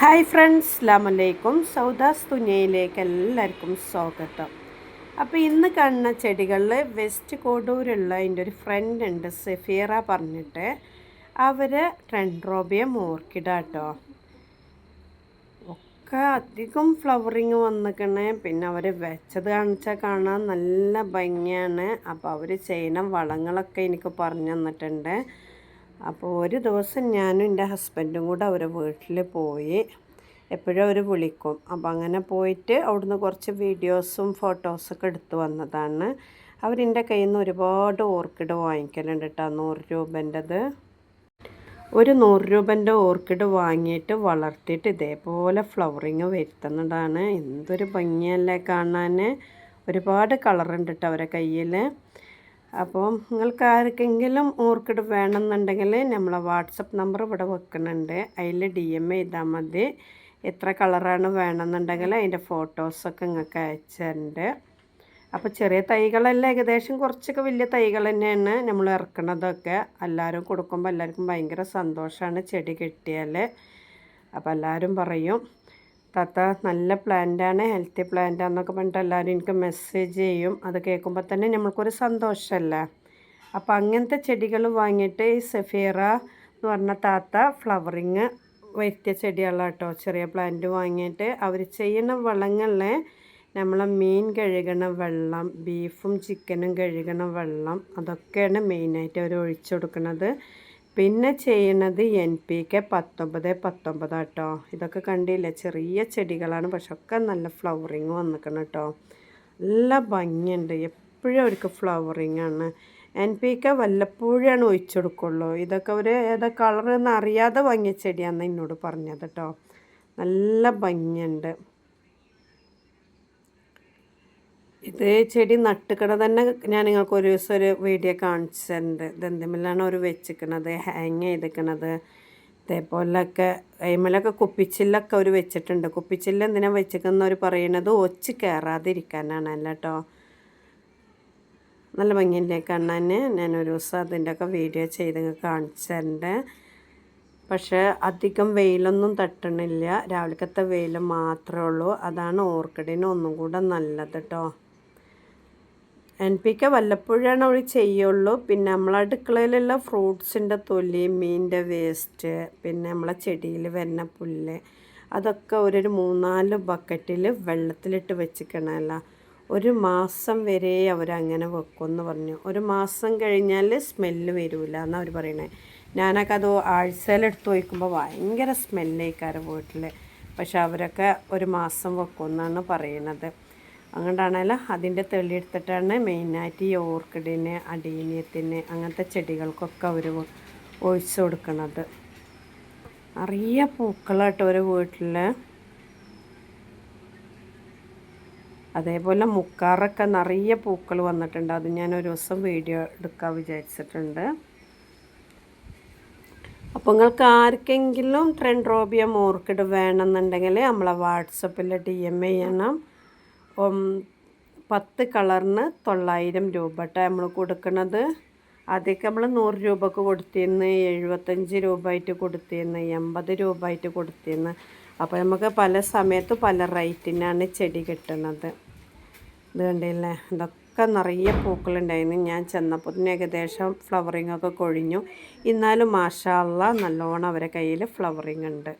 Hi friends അസ്ലാമലൈക്കും സൗദാസ് തുനിയയിലേക്ക് എല്ലാവർക്കും സ്വാഗതം. അപ്പോൾ ഇന്ന് കാണുന്ന ചെടികളിൽ വെസ്റ്റ് കോഡൂരുള്ള എന്റെ ഒരു ഫ്രണ്ട് ഉണ്ട് സെഫീറ പറഞ്ഞിട്ട്. അവർ ട്രെൻഡ്രോബിയം ഓർക്കിഡാട്ടോ. ഒക്കെ അധികം ഫ്ലവറിങ് വന്നിക്കണേ. പിന്നെ അവർ വെച്ചത് കാണിച്ചാൽ കാണാൻ നല്ല ഭംഗിയാണ്. അപ്പോൾ അവർ ചെയ്യുന്ന വളങ്ങളൊക്കെ എനിക്ക് പറഞ്ഞു തന്നിട്ടുണ്ട്. അപ്പോൾ ഒരു ദിവസം ഞാനും എന്റെ ഹസ്ബൻഡും കൂടെ അവരെ വീട്ടിൽ പോയി. എപ്പോഴും അവർ വിളിക്കും. അപ്പോൾ അങ്ങനെ പോയിട്ട് അവിടുന്ന് കുറച്ച് വീഡിയോസും ഫോട്ടോസൊക്കെ എടുത്തു വന്നതാണ്. അവരെന്റെ കയ്യിൽ നിന്ന് ഒരുപാട് ഓർക്കിഡ് വാങ്ങിക്കലുണ്ട് കേട്ടോ. നൂറ് രൂപന്റെത്. ഒരു നൂറ് രൂപന്റെ ഓർക്കിഡ് വാങ്ങിയിട്ട് വളർത്തിയിട്ട് ഇതേപോലെ ഫ്ലവറിങ് വരുത്തുന്നതാണ്. എന്തൊരു ഭംഗിയല്ലേ കാണാൻ. ഒരുപാട് കളറുണ്ട് കേട്ടോ അവരെ കയ്യിൽ. അപ്പോൾ നിങ്ങൾക്ക് ആർക്കെങ്കിലും ഓർക്കിഡ് വേണമെന്നുണ്ടെങ്കിൽ നമ്മളെ വാട്സപ്പ് നമ്പർ ഇവിടെ വെക്കുന്നുണ്ട്. അതിൽ ഡി എം ചെയ്താൽ മതി. എത്ര കളറാണ് വേണമെന്നുണ്ടെങ്കിൽ അതിന്റെ ഫോട്ടോസൊക്കെ നിങ്ങൾക്ക് അയച്ചിട്ടുണ്ട്. അപ്പോൾ ചെറിയ തൈകളല്ല ഏകദേശം കുറച്ചൊക്കെ വലിയ തൈകൾ തന്നെയാണ് നമ്മൾ ഇറക്കണതൊക്കെ എല്ലാവരും കൊടുക്കുമ്പോൾ എല്ലാവർക്കും ഭയങ്കര സന്തോഷമാണ് ചെടി കിട്ടിയാൽ അപ്പോൾ എല്ലാവരും പറയും. താത്ത നല്ല പ്ലാന്റാണ് ഹെൽത്തി പ്ലാന്റാന്നൊക്കെ പറഞ്ഞിട്ട് എല്ലാവരും എനിക്ക് മെസ്സേജ് ചെയ്യും. അത് കേൾക്കുമ്പോൾ തന്നെ നമ്മൾക്കൊരു സന്തോഷമല്ലേ അപ്പോൾ അങ്ങനത്തെ ചെടികൾ വാങ്ങിയിട്ട് ഈ സെഫീറ എന്ന് പറഞ്ഞ താത്ത ഫ്ലവറിങ് വരുത്തിയ ചെടികളാണ് കേട്ടോ ചെറിയ പ്ലാന്റ് വാങ്ങിയിട്ട് അവർ ചെയ്യുന്ന വളങ്ങളിൽ നമ്മൾ മീൻ കഴുകണ വെള്ളം ബീഫും ചിക്കനും കഴുകണ വെള്ളം അതൊക്കെയാണ് മെയിനായിട്ട് അവർ ഒഴിച്ചു കൊടുക്കുന്നത് പിന്നെ ചെയ്യണത് എൻ പി കെ പത്തൊമ്പത് പത്തൊമ്പത് കേട്ടോ ഇതൊക്കെ കണ്ടില്ല? ചെറിയ ചെടികളാണ് പക്ഷെ ഒക്കെ നല്ല ഫ്ലവറിങ് വന്നിക്കണം കേട്ടോ നല്ല ഭംഗിയുണ്ട്. എപ്പോഴും അവർക്ക് ഫ്ലവറിങ് ആണ്. എൻ പി കെ വല്ലപ്പോഴാണ് ഒഴിച്ചു കൊടുക്കുള്ളൂ. ഇതൊക്കെ ഒരു ഏതാ കളർ എന്ന് അറിയാതെ വാങ്ങിയ ചെടിയാണെന്ന് എന്നോട് പറഞ്ഞത് കേട്ടോ നല്ല ഭംഗിയുണ്ട്. ഇത് ചെടി നട്ടുക്കണ തന്നെ ഞാൻ നിങ്ങൾക്ക് ഒരു ദിവസം ഒരു വീഡിയോ കാണിച്ചിട്ടുണ്ട്. ഇതെന്തെങ്കിലാണ് ഒരു വെച്ചിക്കണത് ഹാങ് ചെയ്തിക്കണത് ഇതേപോലൊക്കെ കൈമലൊക്കെ കുപ്പിച്ചില്ലൊക്കെ ഒരു വെച്ചിട്ടുണ്ട്. കുപ്പിച്ചില്ല എന്തിനാ വെച്ചിരിക്കുന്നവർ പറയുന്നത് ഒച്ച് കയറാതിരിക്കാനാണ് അല്ല കേട്ടോ നല്ല ഭംഗിയില്ലേ കാണാൻ? ഞാൻ ഒരു ദിവസം അതിന്റെ ഒക്കെ വീഡിയോ ചെയ്ത് കാണിച്ചിട്ടുണ്ട്. പക്ഷേ അധികം വെയിലൊന്നും തട്ടണില്ല. രാവിലത്തെ വെയിൽ മാത്രമേ ഉള്ളൂ. അതാണ് ഓർക്കിഡിന് ഒന്നും കൂടെ നല്ലത് കേട്ടോ എൻ പി കെ വല്ലപ്പോഴാണ് അവർ ചെയ്യുള്ളൂ. പിന്നെ നമ്മളെ അടുക്കളയിലുള്ള ഫ്രൂട്ട്സിന്റെ തൊലി മീനിന്റെ വേസ്റ്റ് പിന്നെ നമ്മളെ ചെടിയിൽ വരുന്ന പുല്ല് അതൊക്കെ ഒരു മൂന്നാൽ ബക്കറ്റിൽ വെള്ളത്തിലിട്ട് വെച്ചിക്കണമല്ല ഒരു മാസം വരെ അവരങ്ങനെ വെക്കുമെന്ന് പറഞ്ഞു. ഒരു മാസം കഴിഞ്ഞാൽ സ്മെല്ല് വരില്ല എന്നാണ് അവർ പറയണത് ഞാനൊക്കെ അത് ആഴ്ചയിലെടുത്ത് വയ്ക്കുമ്പോൾ ഭയങ്കര സ്മെല്ലേക്കാരം വീട്ടിൽ പക്ഷെ അവരൊക്കെ ഒരു മാസം വെക്കുമെന്നാണ് പറയണത്. അങ്ങോട്ടാണല്ലോ അതിന്റെ തെളിയെടുത്തിട്ടാണ് മെയിനായിട്ട് ഈ ഓർക്കിഡിന് അടീനിയത്തിന് അങ്ങനത്തെ ചെടികൾക്കൊക്കെ അവർ ഒഴിച്ചു കൊടുക്കുന്നത് നിറയെ പൂക്കളായിട്ട് ഒരു വീട്ടിൽ അതേപോലെ മുക്കാറൊക്കെ നിറയെ പൂക്കൾ വന്നിട്ടുണ്ട്. അത് ഞാൻ ഒരു ദിവസം വീഡിയോ എടുക്കാൻ വിചാരിച്ചിട്ടുണ്ട്. അപ്പോൾ നിങ്ങൾക്ക് ആർക്കെങ്കിലും ട്രെൻഡ്രോബിയം ഓർക്കിഡ് വേണമെന്നുണ്ടെങ്കിൽ നമ്മളെ വാട്സപ്പിൽ ഡി എം ചെയ്യണം. പത്ത് കളറിന് തൊള്ളായിരം രൂപ കേട്ടോ നമ്മൾ കൊടുക്കുന്നത് ആദ്യമൊക്കെ നമ്മൾ നൂറ് രൂപക്ക് കൊടുത്തിരുന്നു എഴുപത്തഞ്ച് രൂപ ആയിട്ട് കൊടുത്തിരുന്നു എൺപത് രൂപ ആയിട്ട് കൊടുത്തിരുന്നു. അപ്പോൾ നമുക്ക് പല സമയത്ത് പല റേറ്റിനാണ് ചെടി കിട്ടുന്നത് ഇത് കണ്ടില്ലേ? ഇതൊക്കെ നിറയെ പൂക്കളുണ്ടായിരുന്നു. ഞാൻ ചെന്നപ്പോൾ തന്നെ ഏകദേശം ഫ്ലവറിങ്ങൊക്കെ കൊഴിഞ്ഞു. എന്നാലും മാഷാള്ള നല്ലോണം അവരെ കയ്യിൽ ഫ്ലവറിങ് ഉണ്ട്.